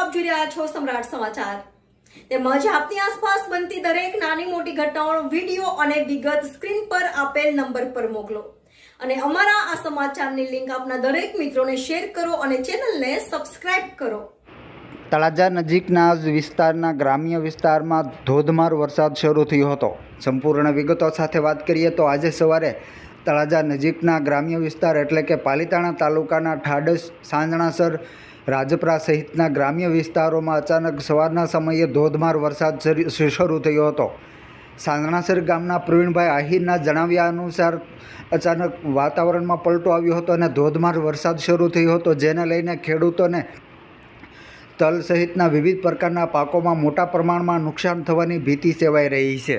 આપ જોઈ રહ્યા છો સમ્રાટ સમાચાર. તેમજ આપની આસપાસ બનતી દરેક નાની મોટી ઘટનાઓનો વીડિયો અને વિગત સ્ક્રીન પર આપેલ નંબર પર મોકલો. અને અમારા આ સમાચારની લિંક આપના દરેક મિત્રોને શેર કરો અને ચેનલને સબસ્ક્રાઇબ કરો. તળાજા નજીકના વિસ્તારના ગ્રામ્ય વિસ્તારમાં ધોધમાર વરસાદ શરૂ થયો હતો. સંપૂર્ણ વિગતો સાથે વાત કરીએ તો આજે સવારે તળાજા નજીકના ગ્રામ્ય વિસ્તાર એટલે કે પાલીતાણા તાલુકાના ઠાડસ, સાંજણાસર, રાજપરા સહિતના ગ્રામ્ય વિસ્તારોમાં અચાનક સવારના સમયે ધોધમાર વરસાદ શરૂ થયો હતો. સાંજણાસર ગામના પ્રવીણભાઈ આહિરના જણાવ્યા અનુસાર અચાનક વાતાવરણમાં પલટો આવ્યો હતો અને ધોધમાર વરસાદ શરૂ થયો હતો, જેને લઈને ખેડૂતોને તલ સહિતના વિવિધ પ્રકારના પાકોમાં મોટા પ્રમાણમાં નુકસાન થવાની ભીતિ સેવાઈ રહી છે.